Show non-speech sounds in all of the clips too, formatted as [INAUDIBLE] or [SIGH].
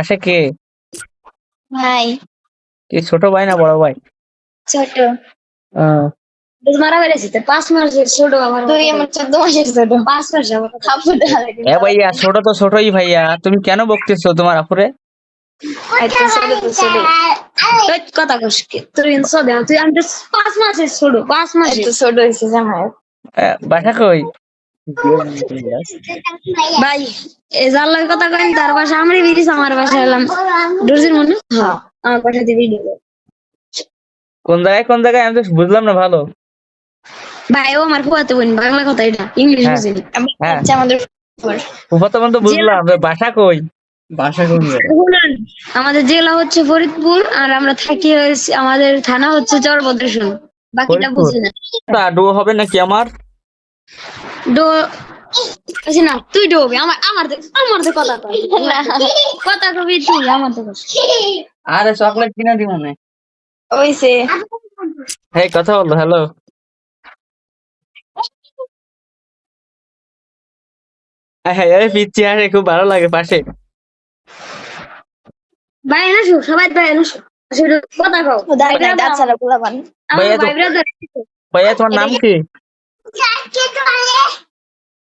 পাশে কে? ভাই। কি ছোট ভাই না বড় ভাই? ছোট। মারা বেড়েছে তো পাঁচ মাসের ছোট আমার তুই আমার চোদ্দ মাসের ছোট। পাঁচ মাস আমার থাপ্পড় দেওয়া ভাইয়া ছোট তো ছোটই ভাইয়া। তুমি কেন বকতেছো তোমার আপুরে? এত ছোট তো ছোট। তুই কথা কস তুই ছোট তুই আমি পাঁচ মাসের ছোট পাঁচ মাসের। ছোট হয়েছে জামাই। বাসা কই? ভাই এ যার কথা কেন তার বাসা আমরাই বেরিয়েছি আমার বাসা এলাম। ডোরজির মনে? হ্যাঁ আমার বাসা ভিডিও কোন জায়গায় কোন জায়গায়? আমি তো বুঝলাম না ভালো। ভাই ও আমার ফুয়াতে বোন বাংলা কথা এটা ইংলিশ হ্যাঁ। বুঝিনি। হ্যাঁ। আচ্ছা আমাদের ফুফাতো বোন তো বুঝলাম বাসা কই? বাসা কোন জায়গায়? আমাদের জেলা হচ্ছে ফরিদপুর আর আমরা থাকি হয়েছে আমাদের থানা হচ্ছে চরভদ্রেশ্বর বাকিটা? বুঝি না। হবে নাকি আমার? ডো আচ্ছা না তুই ডোবি আমার আমার আমার তো কথা কথা কবি তুই আমার তো আরে চকলেট কিনে দিব না। হয়েছে হ্যাঁ কথা বলো হ্যালো হ্যাঁ আরে পিচ্ছি আরে খুব ভালো লাগে পাশে। ভাই না শো সবাই ভাই না শো। আসলে কথা কও। ভাইয়া তোমার নাম কি?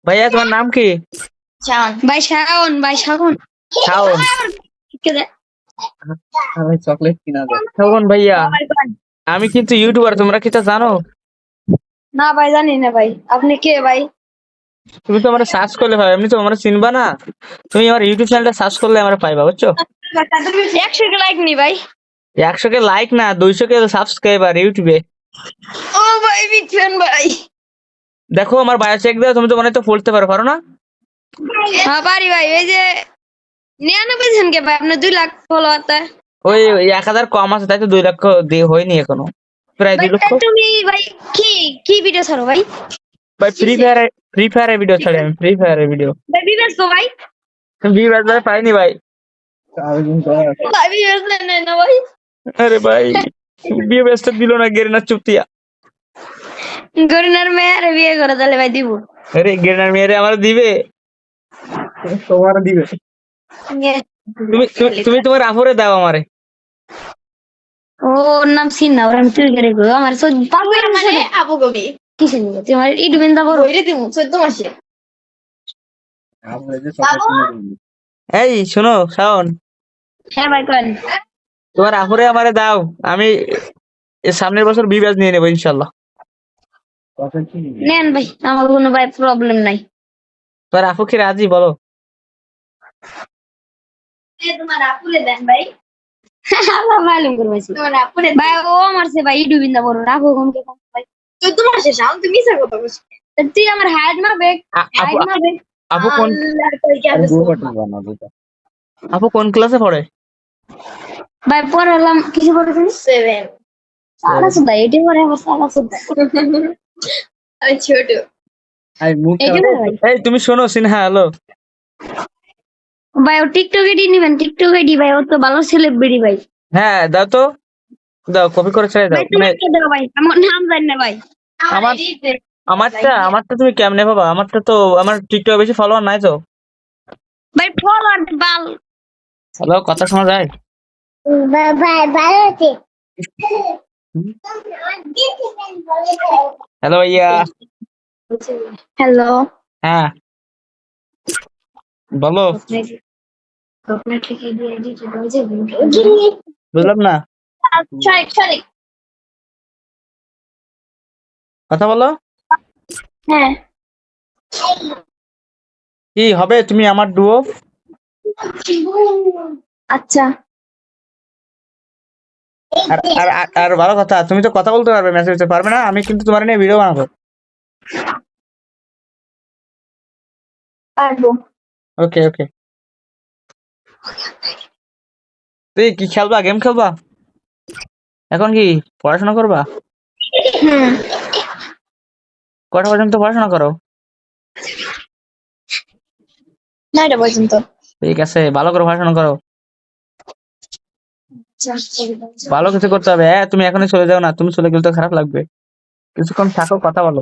ভাইয়া তোমার নাম কি? ভাই শাওন ভাই শাওন। শাওন। আমি চকলেট কিনা দেয় শাওন ভাইয়া আমি কিন্তু ইউটিউবার তোমরা কি জানো? না ভাই জানি না ভাই। আপনি কে ভাই? তুমি তো আমার সার্চ করলে ভাই এমনি তো আমার চিনবা না। তুমি আমার ইউটিউব চ্যানেলটা সার্চ করলে আমার পাইবা বুঝছ? একশো কে লাইক নি ভাই? একশো কে লাইক না দুইশো কে সাবস্ক্রাইবার ইউটিউবে। ও ভাই বিগ ফ্যান ভাই। দেখো আমার বায়ো চেক দাও তুমি তো মনে তো পড়তে পারো পারো না? হ্যাঁ পারি ভাই এই যে নিরানব্বই জন কে ভাই আপনার দুই লাখ ফলোয়ার তা ওই এক হাজার কম আছে তাই তো দুই লক্ষ দিয়ে হয়নি এখনও। প্রায় দুই লক্ষ। তুমি ভাই কি কি ভিডিও ছাড়ো ভাই? ভাই ফ্রি ফায়ার ফ্রি ফায়ারের ভিডিও ছাড়ি আমি ফ্রি ফায়ারের ভিডিও ভাই বিবেশ তো ভাই। বি বাজারে পাইনি ভাই। ভাই ফ্যান নাই না ভাই। আরে ভাই বিয়ে ব্যস্ত দিল না গেরিনার চুপতিয়া। গরিনার মেয়ের বিয়ে করে তাহলে ভাই দিব। আরে গেরিনার মেয়েরে আমার দিবে? তোমার দিবে। তুমি তুমি- তুমি তোমার আফরে দাও আমারে। ও ওর নাম সিন না ওর আমি তুই করে গো। আমার সো পাবো মানে আবু কিসে ইট বিন্দা বড়। বইরে দিমু চোদ্দ মাসে। এই শোনো শাওন। হ্যাঁ ভাই করেন তোমার আফরে আমারে দাও। আমি এ সামনের বছর বিবাজ নিয়ে নেব ইনশাল্লাহ। নেন ভাই আমার কোনো ভাই প্রবলেম নাই। তোমার আপু কি রাজি বলো। তোমার আপুরে দেন ভাই। আল্লাহ মালুম করে ভাই তোমার আপুরে ভাই ও আমারছে ভাই ইট বিন্দা বড়। রাখো কমকে কম ভাই? চোদ্দ মাসে শাম তুমি মিশা কথা বলছো। তুই আমার হাইট মারবে হাইট মারবে আপু কোন আপু কোন ক্লাসে পড়ে? ভাই পড়ালাম কিছু পড়ে তুমি সেভেন সারা সুদা এটি পরে আমার সারা সুদা [LAUGHS] আমি ছোট। এটি পরে এই তুমি শোনো সিনহা হ্যালো। ভাই ও টিকটক এডি নিবেন। টিকটক এডি ভাই ও তো ভালো সেলিব্রিটি ভাই। হ্যাঁ দাও তো। দাও কপি করে ছেড়ে দাও। মানে দাও ভাই। আমার নাম জানি না ভাই। আমার আমারটা আমারটা তুমি কেমনে পাবা আমারটা তো আমার টিকটক বেশি ফলোয়ার নাই তো। ভাই ফলোয়ার বাল। হ্যালো কথা শোনা যায়? ভাই ভালো আছে। হ্যালো ভাইয়া হ্যালো হ্যাঁ বলো বুঝলাম না কথা বলো হ্যাঁ কি হবে তুমি আমার ডুও আচ্ছা আর আর ভালো কথা তুমি তো কথা বলতে পারবে মেসেজ পারবে না আমি কিন্তু তোমার নিয়ে ভিডিও বানাবো। ওকে ওকে তুই কি খেলবা গেম খেলবা? এখন কি পড়াশোনা করবা? কটা পর্যন্ত পড়াশোনা করো? নয়টা পর্যন্ত। ঠিক আছে ভালো করে পড়াশোনা করো। ভালো কিছু করতে হবে। হ্যাঁ তুমি এখনই চলে যাও না তুমি চলে গেলে তো খারাপ লাগবে। কিছুক্ষণ থাকো কথা বলো।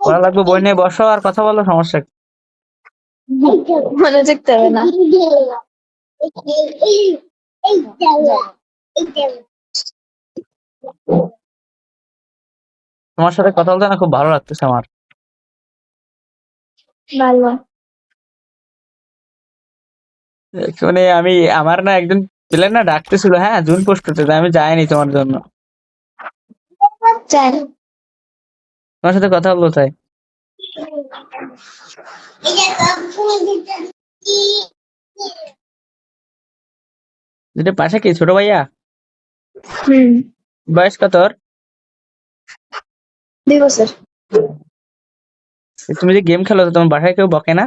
পড়া লাগবে বই নিয়ে বসো আর কথা বলো সমস্যা? মনে হবে না। তোমার সাথে কথা বলতে না খুব ভালো লাগতেছে আমার। ভালো। মানে আমি আমার না একজন প্লেয়ার না ডাকতেছিল হ্যাঁ জুন পোস্ট করতে আমি যাইনি তোমার জন্য। তোমার সাথে কথা বলব তাই। যেটা পাশে কি ছোট ভাইয়া? বয়স কত? দুই বছর। তুমি যে গেম খেলো তো তোমার বাসায় কেউ বকে না?